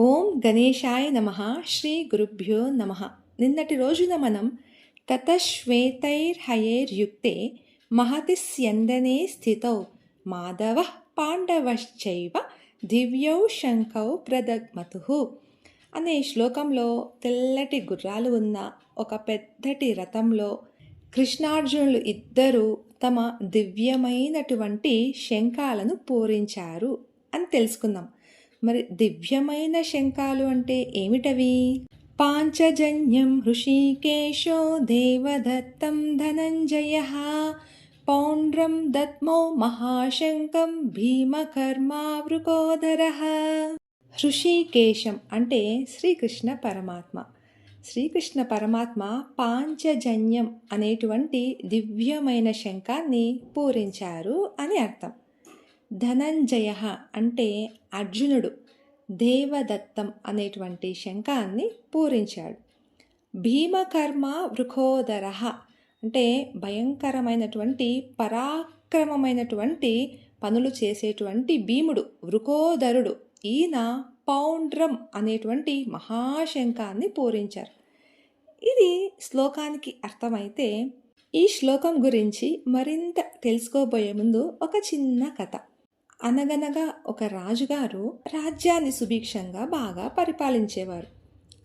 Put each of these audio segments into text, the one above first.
ఓం గణేశాయ నమ శ్రీ గురుభ్యో నమ. నిన్నటి రోజున మనం తతశ్వేతైర్హయైర్యుక్తే మహతి స్యందనే స్థితౌ మాధవ పాండవశ్చైవ దివ్యౌ శంఖౌ ప్రదగ్మతు. అనే శ్లోకంలో తెల్లటి గుర్రాలు ఉన్న ఒక పెద్దటి రథంలో కృష్ణార్జునులు ఇద్దరూ తమ దివ్యమైనటువంటి శంఖాలను పూరించారు అని తెలుసుకుందాం. దివ్యమైన శంఖాలు అంటే ఏమిటవి? పాంచజన్యం హృషికేశో దేవదత్తం ధనంజయ. పౌండ్రం దత్మో మహాశంకం భీమకర్మావృకోదర. హృషికేశం అంటే శ్రీకృష్ణ పరమాత్మ. శ్రీకృష్ణ పరమాత్మ పాంచజన్యం అనేటువంటి దివ్యమైన శంఖాన్ని పూరించారు అని అర్థం. ధనంజయ అంటే అర్జునుడు దేవదత్తం అనేటువంటి శంఖాన్ని పూరించాడు. భీమకర్మ వృకోదర అంటే భయంకరమైనటువంటి పరాక్రమమైనటువంటి పనులు చేసేటువంటి భీముడు వృకోదరుడు ఈయన పౌండ్రం అనేటువంటి మహాశంఖాన్ని పూరించారు. ఇది శ్లోకానికి అర్థమైతే ఈ శ్లోకం గురించి మరింత తెలుసుకోబోయే ముందు ఒక చిన్న కథ. అనగనగా ఒక రాజుగారు రాజ్యాన్ని సుభిక్షంగా బాగా పరిపాలించేవారు.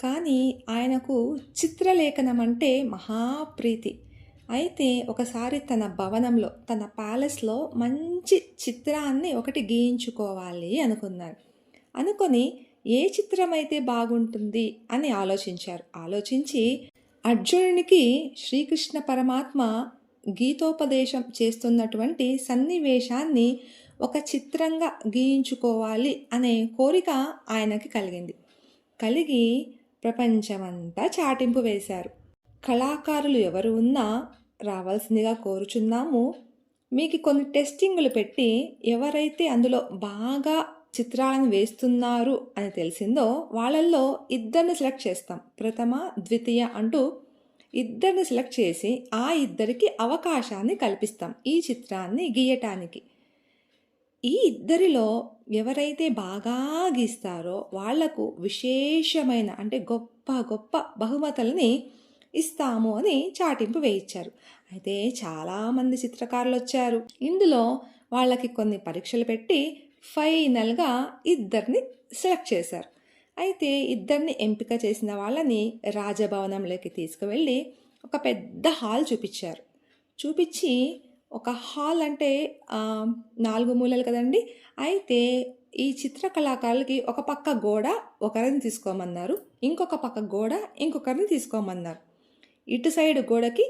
కానీ ఆయనకు చిత్రలేఖనం అంటే మహాప్రీతి. అయితే ఒకసారి తన భవనంలో తన ప్యాలెస్లో మంచి చిత్రాన్ని ఒకటి గీయించుకోవాలి అనుకున్నారు. అనుకొని ఏ చిత్రం అయితే బాగుంటుంది అని ఆలోచించారు. ఆలోచించి అర్జునునికి శ్రీకృష్ణ పరమాత్మ గీతోపదేశం చేస్తున్నటువంటి సన్నివేశాన్ని ఒక చిత్రంగా గీయించుకోవాలి అనే కోరిక ఆయనకి కలిగింది. కలిగి ప్రపంచమంతా చాటింపు వేశారు. కళాకారులు ఎవరు ఉన్నా రావాల్సిందిగా కోరుచున్నాము. మీకు కొన్ని టెస్టింగులు పెట్టి ఎవరైతే అందులో బాగా చిత్రాలను వేస్తున్నారు అని తెలిసిందో వాళ్ళల్లో ఇద్దరిని సెలెక్ట్ చేస్తాం. ప్రథమ ద్వితీయ అంటూ ఇద్దరిని సెలెక్ట్ చేసి ఆ ఇద్దరికి అవకాశాన్ని కల్పిస్తాం ఈ చిత్రాన్ని గీయటానికి. ఈ ఇద్దరిలో ఎవరైతే బాగా గీస్తారో వాళ్ళకు విశేషమైన అంటే గొప్ప గొప్ప బహుమతులని ఇస్తాము అని చాటింపు వేయించారు. అయితే చాలామంది చిత్రకారులు వచ్చారు. ఇందులో వాళ్ళకి కొన్ని పరీక్షలు పెట్టి ఫైనల్గా ఇద్దరిని సెలెక్ట్ చేశారు. అయితే ఇద్దరిని ఎంపిక చేసిన వాళ్ళని రాజభవనంలోకి తీసుకువెళ్ళి ఒక పెద్ద హాల్ చూపించారు. చూపించి ఒక హాల్ అంటే నాలుగు మూలలు కదండి. అయితే ఈ చిత్రకళాకారులకి ఒక పక్క గోడ ఒకరిని తీసుకోమన్నారు ఇంకొక పక్క గోడ ఇంకొకరిని తీసుకోమన్నారు. ఇటు సైడ్ గోడకి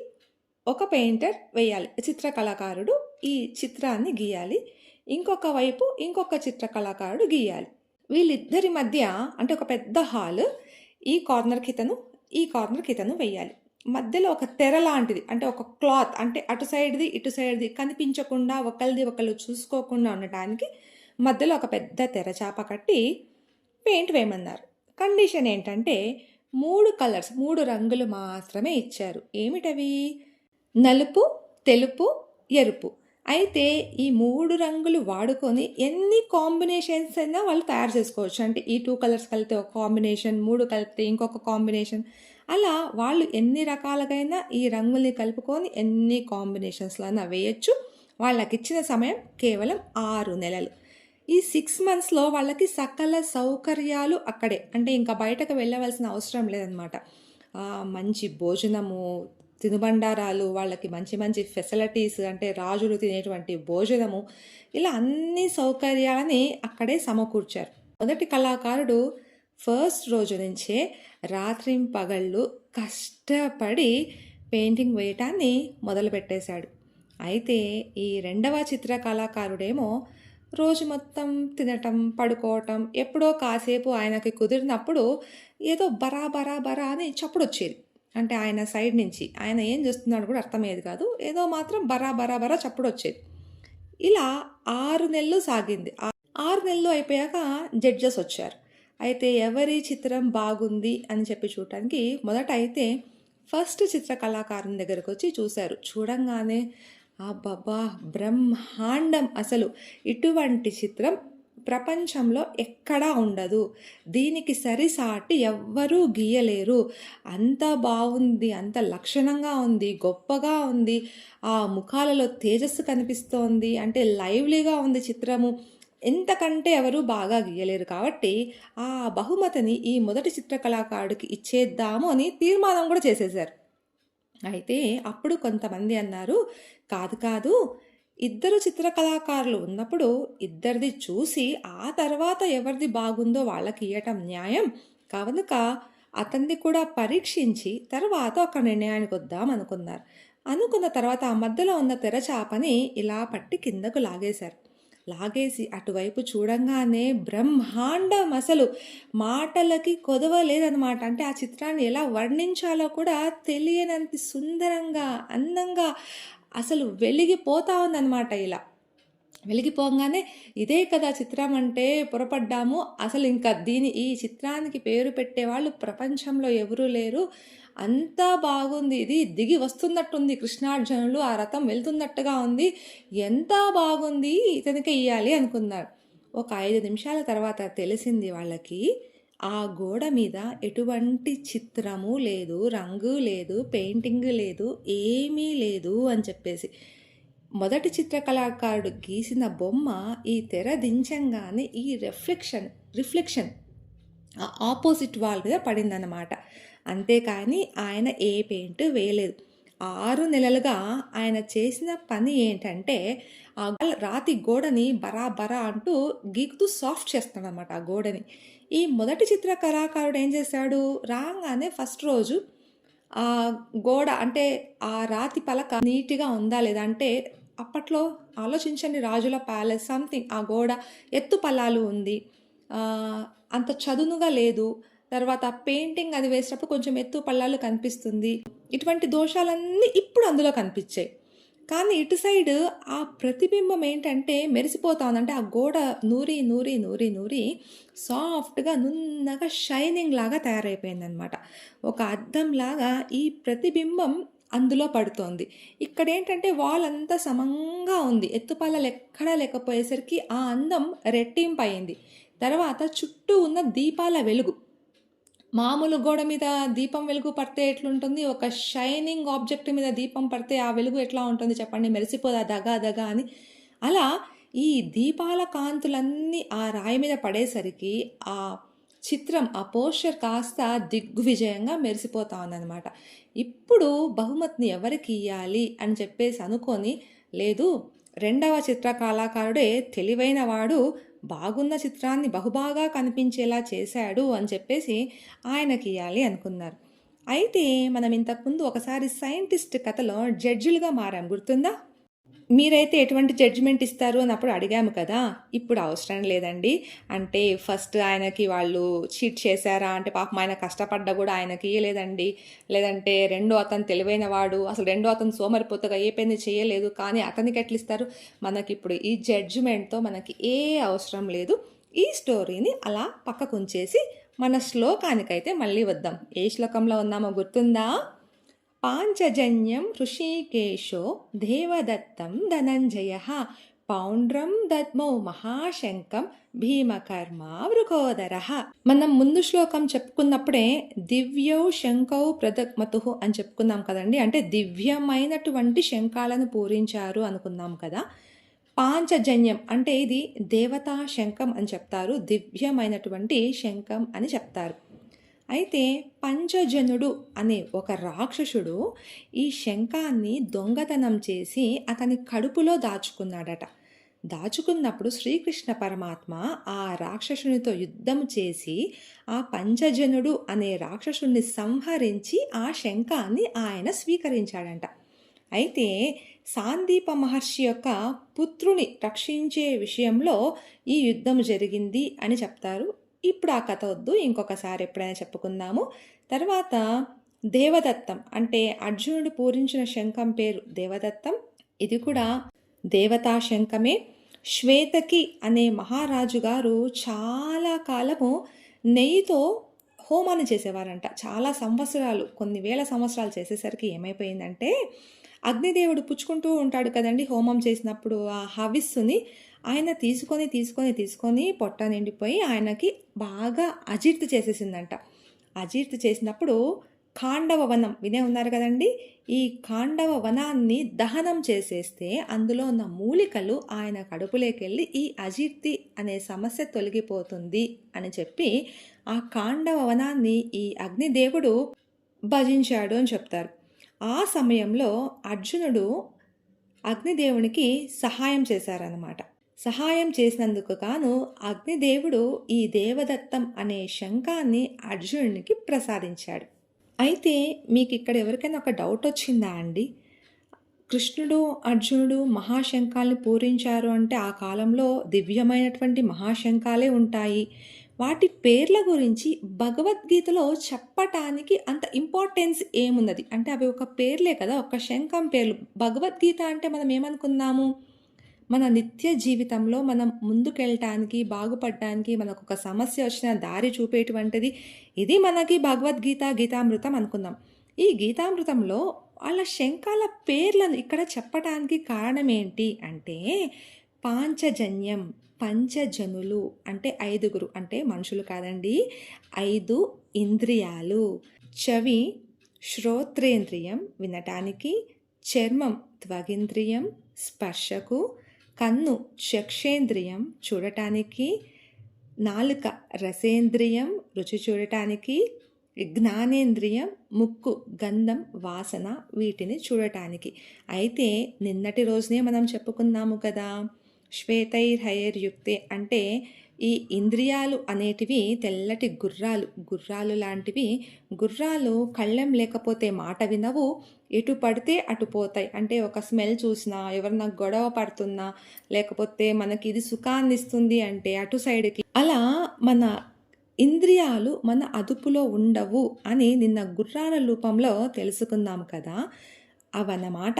ఒక పెయింటర్ వేయాలి. చిత్రకళాకారుడు ఈ చిత్రాన్ని గీయాలి. ఇంకొక వైపు ఇంకొక చిత్రకళాకారుడు గీయాలి. వీళ్ళిద్దరి మధ్య అంటే ఒక పెద్ద హాల్ ఈ కార్నర్కి ఇతను ఈ కార్నర్కి ఇతను వేయాలి. మధ్యలో ఒక తెర లాంటిది అంటే ఒక క్లాత్ అంటే అటు సైడ్ది ఇటు సైడ్ది కనిపించకుండా ఒకరిది ఒకళ్ళు చూసుకోకుండా ఉండటానికి మధ్యలో ఒక పెద్ద తెరచాప కట్టి పెయింట్ వేయమన్నారు. కండిషన్ ఏంటంటే మూడు కలర్స్ మూడు రంగులు మాత్రమే ఇచ్చారు. ఏమిటవి? నలుపు తెలుపు ఎరుపు. అయితే ఈ మూడు రంగులు వాడుకొని ఎన్ని కాంబినేషన్స్ అయినా వాళ్ళు తయారు చేసుకోవచ్చు. అంటే ఈ టూ కలర్స్ కలిపితే ఒక కాంబినేషన్ మూడు కలిపితే ఇంకొక కాంబినేషన్ అలా వాళ్ళు ఎన్ని రకాలుగైనా ఈ రంగుల్ని కలుపుకొని ఎన్ని కాంబినేషన్స్లో అయినా వేయచ్చు. వాళ్ళకి ఇచ్చిన సమయం కేవలం ఆరు నెలలు. ఈ సిక్స్ మంత్స్లో వాళ్ళకి సకల సౌకర్యాలు అక్కడే. అంటే ఇంకా బయటకు వెళ్ళవలసిన అవసరం లేదనమాట. మంచి భోజనము తినుబండారాలు వాళ్ళకి మంచి మంచి ఫెసిలిటీస్ అంటే రాజులు తినేటువంటి భోజనము ఇలా అన్ని సౌకర్యాలని అక్కడే సమకూర్చారు. మొదటి కళాకారుడు ఫస్ట్ రోజు నుంచే రాత్రింపగళ్ళు కష్టపడి పెయింటింగ్ వేయటాన్ని మొదలుపెట్టేశాడు. అయితే ఈ రెండవ చిత్ర కళాకారుడేమో రోజు మొత్తం తినటం పడుకోవటం ఎప్పుడో కాసేపు ఆయనకి కుదిరినప్పుడు ఏదో బరా బరా బరా అని చప్పుడు వచ్చేది అంటే ఆయన సైడ్ నుంచి. ఆయన ఏం చేస్తున్నాడు కూడా అర్థమయ్యేది కాదు. ఏదో మాత్రం బరా బరా బరా చప్పుడు వచ్చేది ఇలా ఆరు నెలలు సాగింది. ఆరు నెలలు అయిపోయాక జడ్జెస్ వచ్చారు. అయితే ఎవరి చిత్రం బాగుంది అని చెప్పి చూడటానికి మొదట అయితే ఫస్ట్ చిత్ర కళాకారుని దగ్గరకు వచ్చి చూశారు. చూడంగానే అబ్బబ్బా బ్రహ్మాండం అసలు. ఇటువంటి చిత్రం ప్రపంచంలో ఎక్కడా ఉండదు. దీనికి సరిసాటి ఎవ్వరూ గీయలేరు. అంత బాగుంది అంత లక్షణంగా ఉంది గొప్పగా ఉంది. ఆ ముఖాలలో తేజస్సు కనిపిస్తోంది. అంటే లైవ్లీగా ఉంది చిత్రము. ఎంతకంటే ఎవరు బాగా గీయలేరు కాబట్టి ఆ బహుమతిని ఈ మొదటి చిత్రకళాకారుడికి ఇచ్చేద్దాము అని తీర్మానం కూడా చేసేశారు. అయితే అప్పుడు కొంతమంది అన్నారు కాదు కాదు. ఇద్దరు చిత్రకళాకారులు ఉన్నప్పుడు ఇద్దరిది చూసి ఆ తర్వాత ఎవరిది బాగుందో వాళ్ళకి ఇవ్వటం న్యాయం. కనుక అతన్ని కూడా పరీక్షించి తర్వాత ఒక నిర్ణయానికి వద్దాం అనుకున్నారు. అనుకున్న తర్వాత ఆ మధ్యలో ఉన్న తెరచాపని ఇలా పట్టి కిందకు లాగేశారు. లాగేసి అటువైపు చూడంగానే బ్రహ్మాండం అసలు. మాటలకి కొదవలేదనమాట అంటే ఆ చిత్రాన్ని ఎలా వర్ణించాలో కూడా తెలియనంత సుందరంగా అందంగా అసలు వెలిగిపోతా ఉందన్నమాట ఇలా. వెలిగిపోగానే ఇదే కదా చిత్రం అంటే పొరపడ్డాము. అసలు ఇంకా దీని ఈ చిత్రానికి పేరు పెట్టేవాళ్ళు ప్రపంచంలో ఎవరూ లేరు. అంతా బాగుంది. ఇది దిగి వస్తున్నట్టుంది. కృష్ణార్జునులు ఆ రథం వెళ్తున్నట్టుగా ఉంది. ఎంత బాగుంది ఇతనికి ఇయ్యాలి అనుకున్నారు. ఒక ఐదు నిమిషాల తర్వాత తెలిసింది వాళ్ళకి ఆ గోడ మీద ఎటువంటి చిత్రము లేదు రంగు లేదు పెయింటింగ్ లేదు ఏమీ లేదు అని చెప్పేసి. మొదటి చిత్రకళాకారుడు గీసిన బొమ్మ ఈ తెర దించంగానే ఈ రిఫ్లెక్షన్ రిఫ్లెక్షన్ ఆ ఆపోజిట్ వాల్ మీద పడిందన్నమాట. అంతేకాని ఆయన ఏ పెయింట్ వేయలేదు. ఆరు నెలలుగా ఆయన చేసిన పని ఏంటంటే ఆ రాతి గోడని బరాబరా అంటూ గీకుతూ సాఫ్ట్ చేస్తాడనమాట ఆ గోడని. ఈ మొదటి చిత్ర కళాకారుడు ఏం చేశాడు? రాగానే ఫస్ట్ రోజు ఆ గోడ అంటే ఆ రాతి పలక నీట్గా ఉందా లేదా అంటే అప్పట్లో ఆలోచించండి రాజుల ప్యాలెస్ సంథింగ్ ఆ గోడ ఎత్తు పల్లాలు ఉంది. అంత చదునుగా లేదు. తర్వాత పెయింటింగ్ అది వేసినప్పుడు కొంచెం ఎత్తు పళ్ళాలు కనిపిస్తుంది. ఇటువంటి దోషాలన్నీ ఇప్పుడు అందులో కనిపించాయి. కానీ ఇటు సైడ్ ఆ ప్రతిబింబం ఏంటంటే మెరిసిపోతా ఉందంటే అంటే ఆ గోడ నూరి నూరి నూరి నూరి సాఫ్ట్గా నున్నగా షైనింగ్ లాగా తయారైపోయిందనమాట ఒక అద్దం లాగా ఈ ప్రతిబింబం అందులో పడుతోంది. ఇక్కడ ఏంటంటే వాల్ అంతా సమంగా ఉంది. ఎత్తుపల్లలు ఎక్కడా లేకపోయేసరికి ఆ అందం రెట్టింపు అయింది తర్వాత చుట్టూ ఉన్న దీపాల వెలుగు. మామూలు గోడ మీద దీపం వెలుగు పడితే ఎట్లుంటుంది? ఒక షైనింగ్ ఆబ్జెక్ట్ మీద దీపం పడితే ఆ వెలుగు ఎట్లా ఉంటుంది చెప్పండి? మెరిసిపోదా? దగా దగా అని. అలా ఈ దీపాల కాంతులన్నీ ఆ రాయి మీద పడేసరికి ఆ చిత్రం ఆ పోస్టర్ కాస్త దిగ్విజయంగా మెరిసిపోతా ఉందన్నమాట. ఇప్పుడు బహుమతిని ఎవరికి ఇవ్వాలి అని చెప్పేసి అనుకొని లేదు రెండవ చిత్ర కళాకారుడే తెలివైన వాడు బాగున్న చిత్రాన్ని బహుబాగా కనిపించేలా చేశాడు అని చెప్పేసి ఆయనకి ఇవ్వాలి అనుకున్నారు. అయితే మనం ఇంతకుముందు ఒకసారి సైంటిస్ట్ కథలో జడ్జిలుగా మారాం. గుర్తుందా? మీరైతే ఎటువంటి జడ్జిమెంట్ ఇస్తారు అని అప్పుడు అడిగాము కదా. ఇప్పుడు అవసరం లేదండి. అంటే ఫస్ట్ ఆయనకి వాళ్ళు చీట్ చేశారా? అంటే పాపం ఆయన కష్టపడ్డా కూడా ఆయనకి ఇయ్యలేదండి. లేదంటే రెండో అతను తెలివైన వాడు అసలు రెండో అతను సోమరిపోతగా ఏ పని చేయలేదు. కానీ అతనికి ఎట్లా ఇస్తారు? మనకి ఇప్పుడు ఈ జడ్జిమెంట్తో మనకి ఏ అవసరం లేదు. ఈ స్టోరీని అలా పక్కకుంచేసి మన శ్లోకానికైతే మళ్ళీ వద్దాం. ఏ శ్లోకంలో ఉన్నామో గుర్తుందా? పాంచజన్యం ఋషికేశో దేవదత్తం ధనంజయ పౌండ్రం దద్మౌ మహాశంకం భీమకర్మ వృకోదర మనం ముందు శ్లోకం చెప్పుకున్నప్పుడే దివ్యౌ శంకౌ ప్రదక్మతు అని చెప్పుకున్నాం కదండి. అంటే దివ్యమైనటువంటి శంఖాలను పూరించారు అనుకున్నాం కదా. పాంచజన్యం అంటే ఇది దేవతా శంఖం అని చెప్తారు. దివ్యమైనటువంటి శంఖం అని చెప్తారు. అయితే పంచజనుడు అనే ఒక రాక్షసుడు ఈ శంఖాన్ని దొంగతనం చేసి అతని కడుపులో దాచుకున్నాడట. దాచుకున్నప్పుడు శ్రీకృష్ణ పరమాత్మ ఆ రాక్షసునితో యుద్ధం చేసి ఆ పంచజనుడు అనే రాక్షసుని సంహరించి ఆ శంఖాన్ని ఆయన స్వీకరించాడంట. అయితే సాందీప మహర్షి యొక్క పుత్రుని రక్షించే విషయంలో ఈ యుద్ధం జరిగింది అని చెప్తారు ఇప్పుడు ఆ కథ వద్దు ఇంకొకసారి ఎప్పుడైనా చెప్పుకుందాము. తర్వాత దేవదత్తం అంటే అర్జునుడు పూరించిన శంఖం పేరు దేవదత్తం. ఇది కూడా దేవతా శంఖమే. శ్వేతకి అనే మహారాజు గారు చాలా కాలము నెయ్యితో హోమాన్ని చేసేవారంట. చాలా సంవత్సరాలు కొన్ని వేల సంవత్సరాలు చేసేసరికి ఏమైపోయిందంటే అగ్నిదేవుడు పుచ్చుకుంటూ ఉంటాడు కదండి హోమం చేసినప్పుడు ఆ హవిస్సుని. ఆయన తీసుకొని తీసుకొని తీసుకొని పొట్ట నిండిపోయి ఆయనకి బాగా అజీర్తి చేసేసిందంట. అజీర్తి చేసినప్పుడు ఖాండవ వనం వినే ఉన్నారు కదండి? ఈ ఖాండవ వనాన్ని దహనం చేసేస్తే అందులో ఉన్న మూలికలు ఆయన కడుపులోకెళ్ళి ఈ అజీర్తి అనే సమస్య తొలగిపోతుంది అని చెప్పి ఆ ఖాండవ వనాన్ని ఈ అగ్నిదేవుడు భజించాడు అని చెప్తారు. ఆ సమయంలో అర్జునుడు అగ్నిదేవునికి సహాయం చేశారన్నమాట. సహాయం చేసినందుకు గాను అగ్నిదేవుడు ఈ దేవదత్తం అనే శంఖాన్ని అర్జునునికి ప్రసాదించాడు. అయితే మీకు ఇక్కడ ఎవరికైనా ఒక డౌట్ వచ్చిందా అండి? కృష్ణుడు అర్జునుడు మహాశంఖాల్ని పూరించారు అంటే ఆ కాలంలో దివ్యమైనటువంటి మహాశంఖాలే ఉంటాయి. వాటి పేర్ల గురించి భగవద్గీతలో చెప్పటానికి అంత ఇంపార్టెన్స్ ఏమున్నది? అంటే అవి ఒక పేర్లే కదా ఒక శంఖం పేర్లు. భగవద్గీత అంటే మనం ఏమనుకున్నాము మన నిత్య జీవితంలో మనం ముందుకెళ్ళటానికి బాగుపడటానికి మనకు ఒక సమస్య వచ్చిన దారి చూపేటువంటిది ఇది మనకి భగవద్గీత గీతామృతం అనుకుందాం. ఈ గీతామృతంలో వాళ్ళ శంఖాల పేర్లను ఇక్కడ చెప్పటానికి కారణం ఏంటి అంటే పాంచజన్యం పంచజనులు అంటే ఐదుగురు అంటే మనుషులు కాదండి. ఐదు ఇంద్రియాలు. చెవి శ్రోత్రేంద్రియం వినటానికి చర్మం త్వగింద్రియం స్పర్శకు కన్ను చక్షేంద్రియం చూడటానికి నాలుక రసేంద్రియం రుచి చూడటానికి జ్ఞానేంద్రియం ముక్కు గంధం వాసన వీటిని చూడటానికి. అయితే నిన్నటి రోజునే మనం చెప్పుకున్నాము కదా శ్వేతైర్హయర్యుక్తే అంటే ఈ ఇంద్రియాలు అనేటివి తెల్లటి గుర్రాలు గుర్రాలు లాంటివి. గుర్రాలు కళ్ళెం లేకపోతే మాట వినవు. ఎటు పడితే అటు పోతాయి. అంటే ఒక స్మెల్ చూసినా ఎవరన్నా గొడవ పడుతున్నా లేకపోతే మనకి ఇది సుఖాన్ని ఇస్తుంది అంటే అటు సైడ్కి. అలా మన ఇంద్రియాలు మన అదుపులో ఉండవు అని నిన్న గుర్రాల రూపంలో తెలుసుకుందాం కదా. అవన్నమాట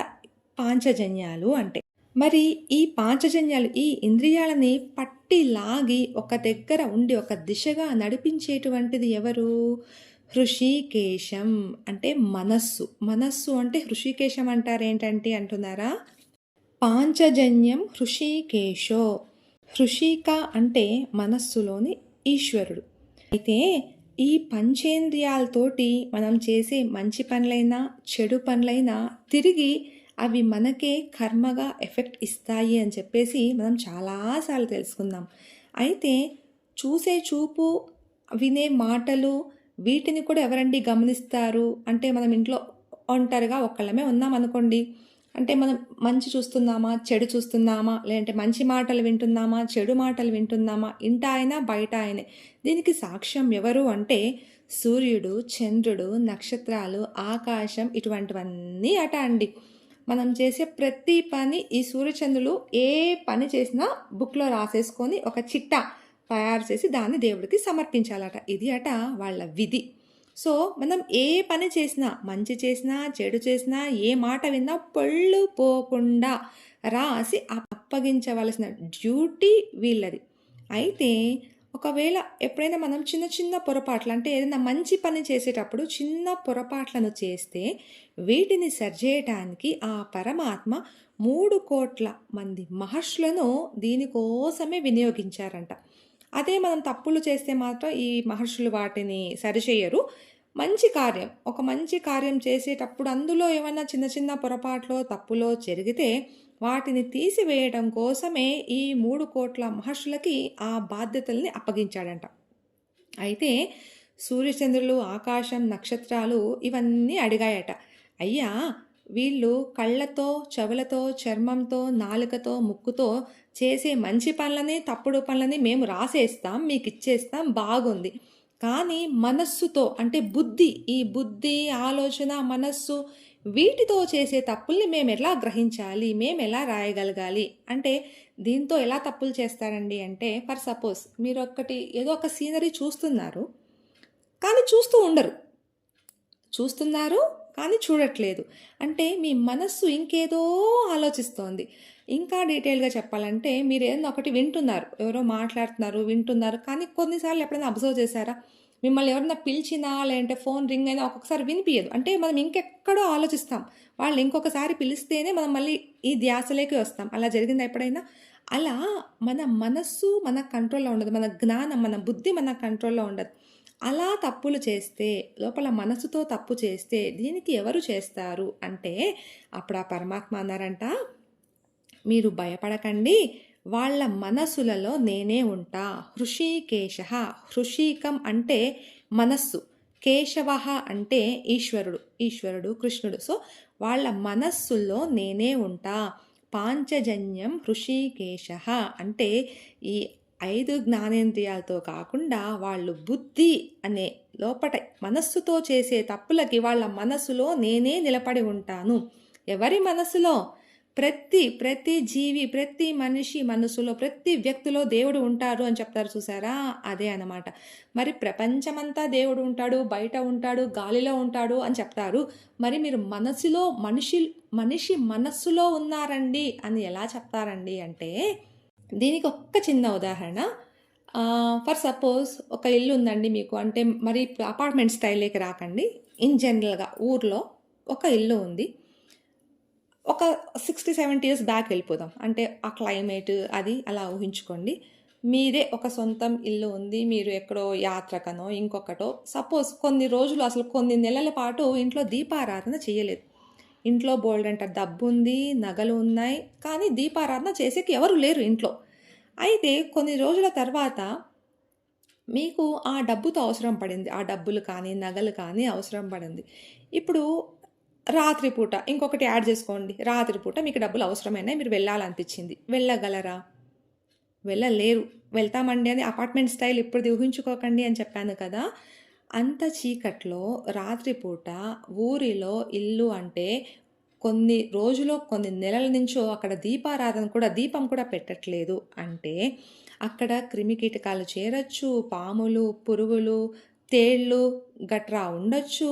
పాంచజన్యాలు అంటే. మరి ఈ పాంచజన్యాలు ఈ ఇంద్రియాలని పట్టి లాగి ఒక దగ్గర ఉండి ఒక దిశగా నడిపించేటువంటిది ఎవరు? హృషికేశం అంటే మనస్సు. మనస్సు అంటే హృషికేశం అంటారేంటంటే అంటున్నారా? పాంచజన్యం హృషికేశో. హృషిక అంటే మనస్సులోని ఈశ్వరుడు. అయితే ఈ పంచేంద్రియాలతోటి మనం చేసే మంచి పనులైనా చెడు పనులైనా తిరిగి అవి మనకే కర్మగా ఎఫెక్ట్ ఇస్తాయి అని చెప్పేసి మనం చాలాసార్లు తెలుసుకుందాం. అయితే చూసే చూపు వినే మాటలు వీటిని కూడా ఎవరండి గమనిస్తారు? అంటే మనం ఇంట్లో ఒంటరిగా ఒక్కళ్ళమే ఉన్నాం అనుకోండి. అంటే మనం మంచి చూస్తున్నామా చెడు చూస్తున్నామా లేదంటే మంచి మాటలు వింటున్నామా చెడు మాటలు వింటున్నామా ఇంట అయినా బయట అయినా. దీనికి సాక్ష్యం ఎవరు అంటే సూర్యుడు చంద్రుడు నక్షత్రాలు ఆకాశం ఇటువంటివన్నీ అట అండి. మనం చేసే ప్రతి పని ఈ సూర్యచంద్రులు ఏ పని చేసినా బుక్లో రాసేసుకొని ఒక చిట్ట తయారు చేసి దాన్ని దేవుడికి సమర్పించాలట. ఇది అట వాళ్ళ విధి. సో మనం ఏ పని చేసినా మంచి చేసినా చెడు చేసినా ఏ మాట విన్నా పళ్ళు పోకుండా రాసి అప్పగించవలసిన డ్యూటీ వీళ్ళది. అయితే ఒకవేళ ఎప్పుడైనా మనం చిన్న చిన్న పొరపాట్లు అంటే ఏదైనా మంచి పని చేసేటప్పుడు చిన్న పొరపాట్లను చేస్తే వీటిని సరిచేయటానికి ఆ పరమాత్మ మూడు కోట్ల మంది మహర్షులను దీనికోసమే వినియోగించారంట. అదే మనం తప్పులు చేస్తే మాత్రం ఈ మహర్షులు వాటిని సరిచేయరు. మంచి కార్యం ఒక మంచి కార్యం చేసేటప్పుడు అందులో ఏమైనా చిన్న చిన్న పొరపాట్లో తప్పులో జరిగితే వాటిని తీసివేయడం కోసమే ఈ మూడు కోట్ల మహర్షులకి ఆ బాధ్యతల్ని అప్పగించాడంట. అయితే సూర్యచంద్రులు ఆకాశం నక్షత్రాలు ఇవన్నీ అడిగాయట. అయ్యా వీళ్ళు కళ్ళతో చెవులతో చర్మంతో నాలుకతో ముక్కుతో చేసే మంచి పనులని తప్పుడు పనులని మేము రాసేస్తాం మీకు ఇచ్చేస్తాం బాగుంది. కానీ మనస్సుతో అంటే బుద్ధి ఈ బుద్ధి ఆలోచన మనస్సు వీటితో చేసే తప్పుల్ని మేము ఎలా గ్రహించాలి? మేము ఎలా రాయగలగాలి? అంటే దీంతో ఎలా తప్పులు చేస్తారండి అంటే ఫర్ సపోజ్ మీరు ఒక్కటి ఏదో ఒక సీనరీ చూస్తున్నారు కానీ చూస్తూ ఉండరు. చూస్తున్నారు కానీ చూడట్లేదు. అంటే మీ మనస్సు ఇంకేదో ఆలోచిస్తోంది. ఇంకా డీటెయిల్గా చెప్పాలంటే మీరు ఏదైనా ఒకటి వింటున్నారు. ఎవరో మాట్లాడుతున్నారు వింటున్నారు కానీ కొన్నిసార్లు ఎప్పుడైనా అబ్జర్వ్ చేశారా? మిమ్మల్ని ఎవరన్నా పిలిచినా లేదంటే ఫోన్ రింగ్ అయినా ఒక్కొక్కసారి వినిపించదు అంటే మనం ఇంకెక్కడో ఆలోచిస్తాం వాళ్ళు ఇంకొకసారి పిలిస్తేనే మనం మళ్ళీ ఈ ధ్యాసలోకి వస్తాం అలా జరిగింది ఎప్పుడైనా అలా మన మనస్సు మన కంట్రోల్‌లో ఉండదు. మన జ్ఞానం, మన బుద్ధి మన కంట్రోల్‌లో ఉండదు. అలా తప్పులు చేస్తే, లోపల మనసుతో తప్పు చేస్తే దీనికి ఎవరు చేస్తారు అంటే, అప్పుడు ఆ పరమాత్మ అన్నారంట, "మీరు భయపడకండి. వాళ్ళ మనసులలో నేనే ఉంటా. హృషీకేశః హృషీకం అంటే మనస్సు. కేశవః అంటే ఈశ్వరుడు. ఈశ్వరుడు, కృష్ణుడు. సో, వాళ్ళ మనస్సుల్లో నేనే ఉంటా. పాంచజన్యం హృషీకేశః అంటే ఈ ఐదు జ్ఞానేంద్రియాలతో కాకుండా వాళ్ళు బుద్ధి అనే లోపట మనస్సుతో చేసే తప్పులకి వాళ్ళ మనస్సులో నేనే నిలబడి ఉంటాను. ఎవరి మనసులో? ప్రతి, ప్రతి జీవి, ప్రతి మనిషి మనసులో, ప్రతి వ్యక్తిలో దేవుడు ఉంటారు అని చెప్తారు చూసారా? అదే అన్నమాట. మరి ప్రపంచమంతా దేవుడు ఉంటాడు, బయట ఉంటాడు, గాలిలో ఉంటాడు అని చెప్తారు. మరి మీరు మనసులో మనిషి మనిషి మనస్సులో ఉన్నారండి అని ఎలా చెప్తారండి అంటే, దీనికి ఒక్క చిన్న ఉదాహరణ. ఫర్ సపోజ్ ఒక ఇల్లు ఉందండి మీకు. అంటే మరి అపార్ట్మెంట్ స్టైల్‌లోకి రాకండి. ఇన్ జనరల్‌గా ఊర్లో ఒక ఇల్లు ఉంది. ఒక 60, 70 ఇయర్స్ బ్యాక్ వెళ్ళిపోదాం. అంటే ఆ క్లైమేట్ అది అలా ఊహించుకోండి. మీదే ఒక సొంతం ఇల్లు ఉంది. మీరు ఎక్కడో యాత్రకనో, ఇంకొకటో సపోజ్ కొన్ని రోజులు అసలు కొన్ని నెలల పాటు ఇంట్లో దీపారాధన చేయలేదు. ఇంట్లో బోల్డంత డబ్బు ఉంది నగలు ఉన్నాయి. కానీ దీపారాధన చేసేకి ఎవరు లేరు ఇంట్లో. అయితే కొన్ని రోజుల తర్వాత మీకు ఆ డబ్బుతో అవసరం పడింది. ఆ డబ్బులు కానీ, నగలు కానీ అవసరం పడింది. ఇప్పుడు రాత్రిపూట ఇంకొకటి యాడ్ చేసుకోండి. రాత్రి పూట మీకు డబ్బులు అవసరమైనా మీరు వెళ్ళాలనిపించింది. వెళ్ళగలరా? వెళ్ళలేరు. వెళ్తామండి అని అపార్ట్మెంట్ స్టైల్ ఇప్పుడు ఊహించుకోకండి అని చెప్పాను కదా! అంత చీకట్లో రాత్రిపూట ఊరిలో ఇల్లు అంటే కొన్ని రోజులో, కొన్ని నెలల నుంచో అక్కడ దీపారాధన కూడా దీపం కూడా పెట్టట్లేదు అంటే, అక్కడ క్రిమికీటకాలు చేరచ్చు పాములు, పురుగులు, తేళ్ళు గట్రా ఉండొచ్చు.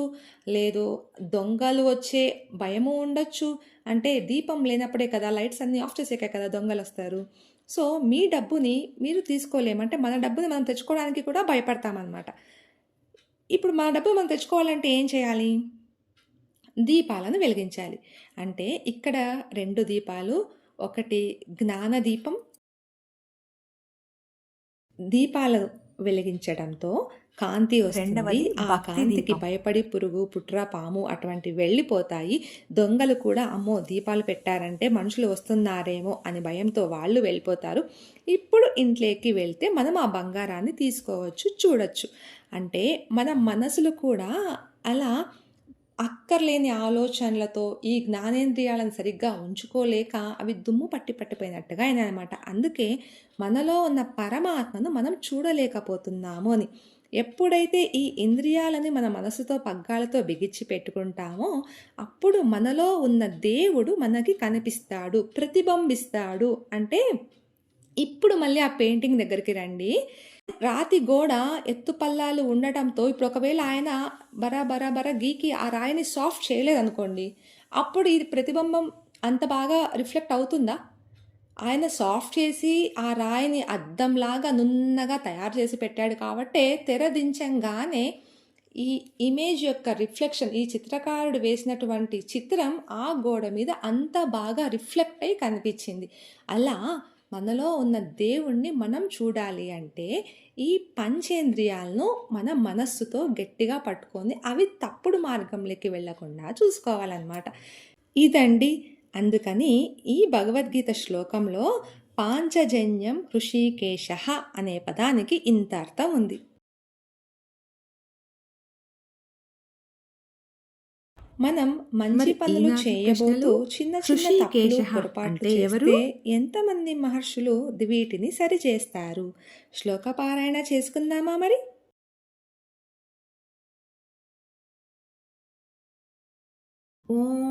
లేదు దొంగలు వచ్చే భయము ఉండొచ్చు. అంటే దీపం లేనప్పుడే కదా! లైట్స్ అన్నీ ఆఫ్ చేసాకే కదా దొంగలు వస్తారు సో, మీ డబ్బుని మీరు తీసుకోలేమంటే మన డబ్బుని మనం తెచ్చుకోవడానికి కూడా భయపడతామన్నమాట ఇప్పుడు మన డబ్బు మనం తెచ్చుకోవాలంటే ఏం చేయాలి? దీపాలను వెలిగించాలి. అంటే ఇక్కడ రెండు దీపాలు. ఒకటి జ్ఞాన దీపం దీపాలను వెలిగించడంతో కాంతి వస్తుంది. ఆ కాంతికి. భయపడి పురుగు, పుట్ర, పాము అటువంటివి వెళ్ళిపోతాయి. దొంగలు కూడా అమ్మో! దీపాలు పెట్టారంటే మనుషులు వస్తున్నారేమో అని భయంతో వాళ్ళు వెళ్ళిపోతారు. ఇప్పుడు ఇంట్లోకి వెళ్తే మనం ఆ బంగారాన్ని తీసుకోవచ్చు, చూడొచ్చు. అంటే మన మనసులు కూడా అలా అక్కర్లేని ఆలోచనలతో ఈ జ్ఞానేంద్రియాలను సరిగ్గా ఉంచుకోలేక అవి దుమ్ము పట్టి పట్టిపోయినట్టుగా అయినాయనమాట. అందుకే మనలో ఉన్న పరమాత్మను మనం చూడలేకపోతున్నాము అని. ఎప్పుడైతే ఈ ఇంద్రియాలని మన మనసుతో పగ్గాలతో బిగించి పెట్టుకుంటామో, అప్పుడు మనలో ఉన్న దేవుడు మనకి కనిపిస్తాడు, ప్రతిబింబిస్తాడు. అంటే ఇప్పుడు మళ్ళీ ఆ పెయింటింగ్ దగ్గరికి రండి. రాతి గోడ ఎత్తుపల్లాలు ఉండటంతో ఇప్పుడు ఒకవేళ ఆయన బరా బరా బరా గీకి ఆ రాయిని సాఫ్ట్ చేయలేదనుకోండి. అప్పుడు ఇది ప్రతిబింబం అంత బాగా రిఫ్లెక్ట్ అవుతుందా? ఆయన సాఫ్ట్ చేసి ఆ రాయిని అద్దంలాగా నున్నగా తయారు చేసి పెట్టాడు కాబట్టే తెర దించంగానే ఈ ఇమేజ్ యొక్క రిఫ్లెక్షన్ ఈ చిత్రకారుడు వేసినటువంటి చిత్రం ఆ గోడ మీద అంత బాగా రిఫ్లెక్ట్ అయ్యి కనిపించింది. అలా మనలో ఉన్న దేవుణ్ణి మనం చూడాలి అంటే ఈ పంచేంద్రియాలను మన మనస్సుతో గట్టిగా పట్టుకొని అవి తప్పుడు మార్గంలోకి వెళ్ళకుండా చూసుకోవాలన్నమాట. ఇదండి. అందుకని ఈ భగవద్గీత శ్లోకంలో పాంచజన్యం హృషీకేశః అనే పదానికి ఇంత అర్థం ఉంది. మనం మంచి పనులు చేయబోతూ చిన్న చిన్న తప్పులు, పొరపాట్లు? చేస్తే ఎంతమంది మహర్షులు వీటిని సరిచేస్తారు? శ్లోక పారాయణ చేసుకుందామా మరి? ఓం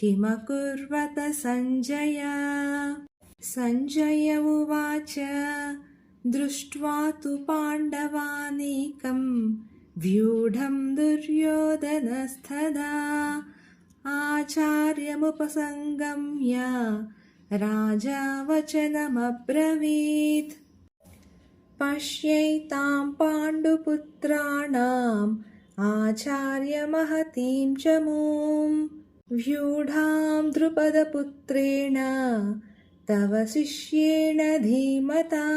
किमकुर्वत सञ्जय सञ्जय उवाच दृष्ट्वा तु पाण्डवानीकं व्यूढं दुर्योधनस्तदा आचार्यमुपसङ्गम्य राजा वचनमब्रवीत् पश्यैतां पाण्डुपुत्राणाम् आचार्यमहतीं च मूं व्यूढां द्रुपदपुत्रेण तव शिष्येण धीमता।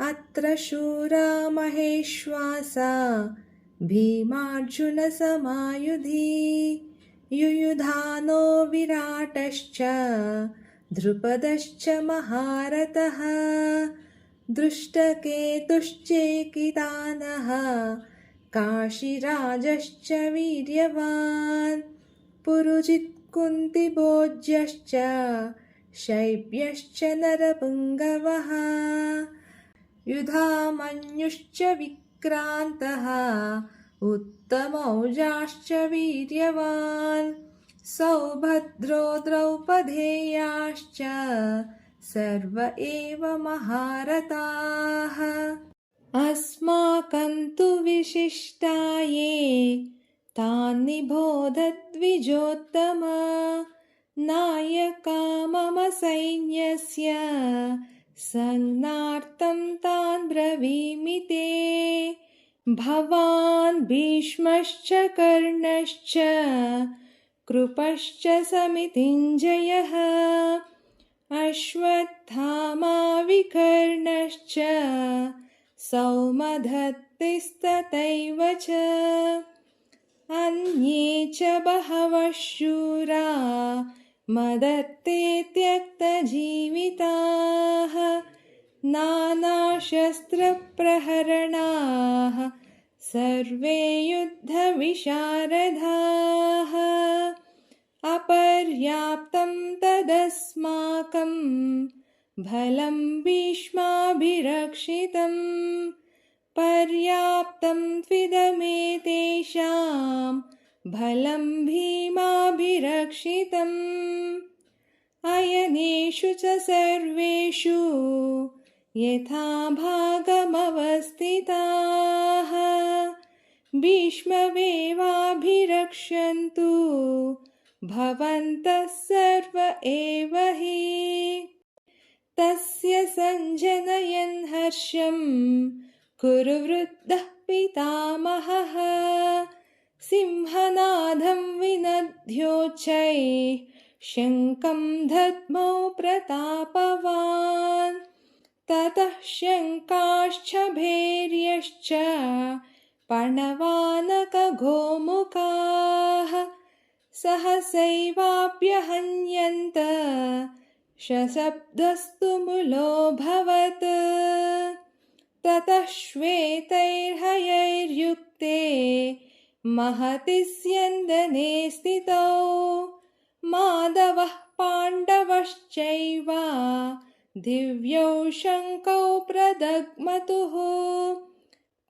अत्र शूरा महेश्वासा भीमार्जुनसमायुधि। युयुधानो विराटश्च द्रुपदश्च महारथः। दृष्टकेतुश्चेकितानः काशीराजश्च वीर्यवान् पुरुजित्कुन्तिभोज्यश्च शैब्यश्च नरपुङ्गवः युधामन्युश्च विक्रान्तः उत्तमौजाश्च वीर्यवान् सौभद्रो द्रौपदेयाश्च सर्व एव महारथाः। अस्माकं तु विशिष्टाये तान् निबोधद्विजोत्तम नायका मम सैन्यस्य संज्ञार्थं तान् ब्रवीमि ते। भवान् भीष्मश्च कर्णश्च कृपश्च समितिञ्जयः। अश्वत्थामा विकर्णश्च सौमधत्तिस्तथैव च। अन्ये च बहवः शूरा मदत्ते त्यक्तजीविताः नानाशस्त्रप्रहरणाः सर्वे युद्धविशारदाः। अपर्याप्तं तदस्माकं फलं भीष्माभिरक्षितं पर्याप्तं त्विदमेतेषां फलं भीमाभिरक्षितम्। अयनेषु च सर्वेषु यथा भागमवस्थिताः। भीष्ममेवाभिरक्षन्तु भवन्तः सर्व एव हि तस्य सञ्जनयन् हर्षं कुरु वृद्धः पितामहः। सिंहनादं विनद्योच्चैः शङ्कं दद्मौ प्रतापवान्। ततः शङ्काश्च भैर्यश्च पणवानकगोमुखाः। सहसैवाप्यहन्यन्त शशब्दस्तु मुलोऽभवत् ततः श्वेतैर्हयैर्युक्ते महति स्यन्दने स्थितौ। माधवः पाण्डवश्चैव दिव्यौ शङ्कौ प्रदग्मतुः।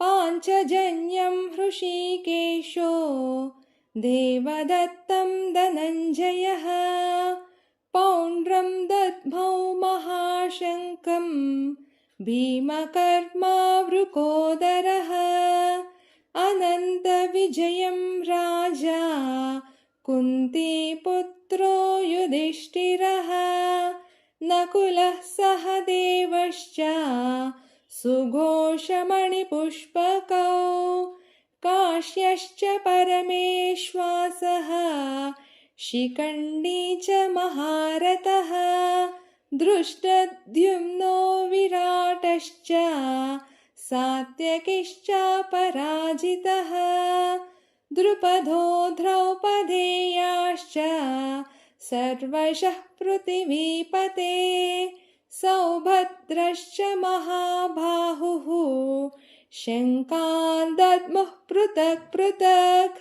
पाञ्चजन्यं हृषीकेशो देवदत्तं धनञ्जयः पौण्ड्रं दद्मौ महाशङ्कं भीमकर्मा वृकोदरः अनन्तविजयं राजा कुन्तीपुत्रो युधिष्ठिरः। नकुलः सह देवश्च सुघोषमणिपुष्पकौ। काश्यश्च परमेश्वासः शिखण्डी च महारथः दृष्टद्युम्नो विराटश्च सात्यकिश्च पराजितः द्रुपदो द्रौपदेयाश्च सर्वशः पृथिवीपते सौभद्रश्च महाबाहुः शङ्कान् दद्मुः पृथक् पृथक्